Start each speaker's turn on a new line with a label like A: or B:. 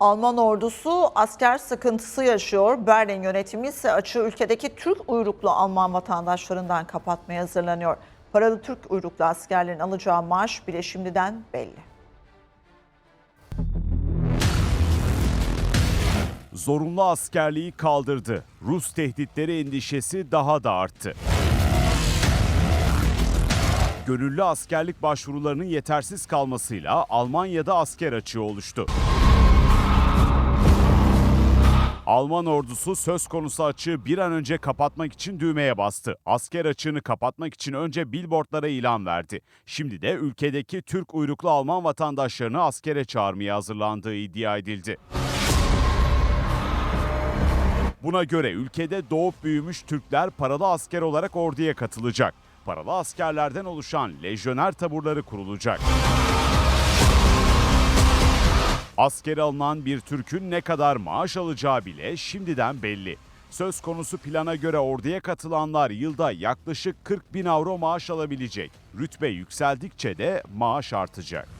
A: Alman ordusu asker sıkıntısı yaşıyor. Berlin yönetimi ise açığı ülkedeki Türk uyruklu Alman vatandaşlarından kapatmaya hazırlanıyor. Paralı Türk uyruklu askerlerin alacağı maaş bile şimdiden belli.
B: Zorunlu askerliği kaldırdı. Rus tehditleri endişesi daha da arttı. Gönüllü askerlik başvurularının yetersiz kalmasıyla Almanya'da asker açığı oluştu. Alman ordusu söz konusu açığı bir an önce kapatmak için düğmeye bastı. Asker açığını kapatmak için önce billboardlara ilan verdi. Şimdi de ülkedeki Türk uyruklu Alman vatandaşlarını askere çağırmaya hazırlandığı iddia edildi. Buna göre ülkede doğup büyümüş Türkler paralı asker olarak orduya katılacak. Paralı askerlerden oluşan lejyoner taburları kurulacak. Askere alınan bir Türk'ün ne kadar maaş alacağı bile şimdiden belli. Söz konusu plana göre orduya katılanlar yılda yaklaşık 40 bin avro maaş alabilecek. Rütbe yükseldikçe de maaş artacak.